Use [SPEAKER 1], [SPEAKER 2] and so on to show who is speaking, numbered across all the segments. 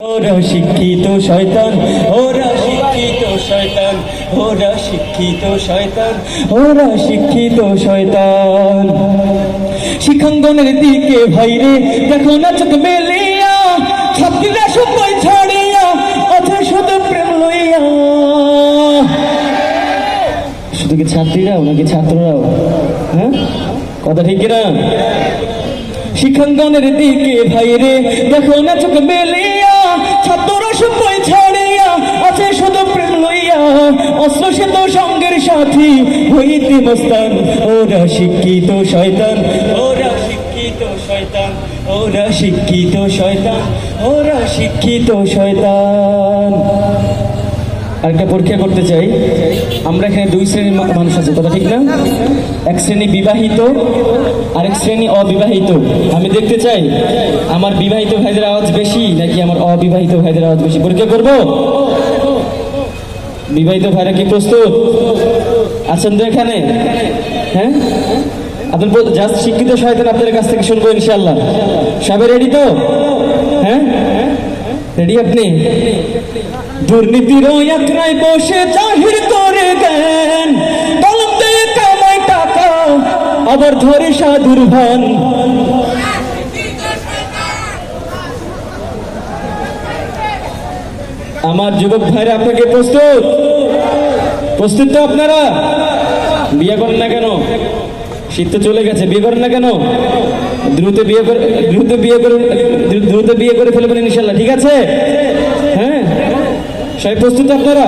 [SPEAKER 1] ওরা শিক্ষিত শয়তান, ওরা শিক্ষিত শয়তান, ওরা শিক্ষিত শয়তান, ওরা শিক্ষিত শয়তান। শিখাঙ্গনের দিকে ভাইরে দেখো না চোখ মেলিয়া, ছাত্রীরা সবাই ছাড়িয়া, অথচ শুধু প্রেম লইয়া। শুধু কি ছাত্রীরাও নাকি ছাত্ররাও? হ্যাঁ? কথা ঠিক না শিখাঙ্গনের দিকে ভাইরে দেখো না চোখ মেলিয়া অস্ত্র সে সঙ্গের সাথী হইতে ওরা শিক্ষিত শয়তান। ওরা শিক্ষিত শয়তান। ওরা শিক্ষিত শয়তান। ওরা শিক্ষিত শয়তান। আরেকটা পরীক্ষা করতে চাই। আমরা এখানে দুই শ্রেণির মানুষ আছে, কথা ঠিক না? এক শ্রেণি বিবাহিত, আরেক শ্রেণি অবিবাহিত। আমি দেখতে চাই, আমার বিবাহিত ভাইদের আওয়াজ বেশি নাকি আমার অবিবাহিত ভাইদের আওয়াজ বেশি? পরীক্ষা করব? বিবাহিত ভাইরা কি প্রস্তুত? আছেন তো এখানে? হ্যাঁ? আপনার জাস্ট শিক্ষিত শয়তান আপনাদের কাছ থেকে শুনব ইনশাল্লাহ সবাই রেডি তো? হ্যাঁ? রেডি আপনি? দুর্নীতির একরাই বসে জাহির করে দিয়ে কামাই টাকা আবার ধরে সাধুর ভান আমার যুবক ভাইরা, আপনাকে প্রস্তুত? প্রস্তুত তো আপনারা? বিয়ে করেন না কেন? শীত তো চলে গেছে, বিয়ে করেন না কেন? দ্রুত বিয়ে করে, দ্রুত বিয়ে করে দ্রুত বিয়ে করে ফেলবেন ইনশাল্লাহ, ঠিক আছে? হ্যাঁ? সবাই প্রস্তুত আপনারা?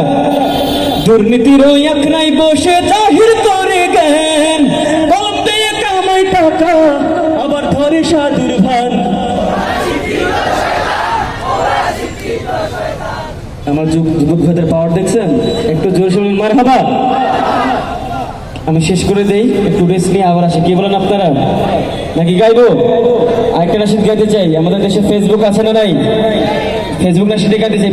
[SPEAKER 1] দুর্নীতির ওই নাই বসে জাহির করে কলম দিয়ে কামাই টাকা, আবার ধরে সাধুর আমার যুব- যুবক ভাইদের পাওয়ার দেখছেন? একটু জোর শুনুন মার হাবা আমি শেষ করে দেই, একটু রেস্ট নিয়ে আবার আসি। কি বলেন আপনারা? নাকি গাইবো? আরেকটা রাশিদ গাইতে চাই। আমাদের দেশে ফেসবুক আছে না নাই? ফেসবুক রাশিদে গাইতে চাই।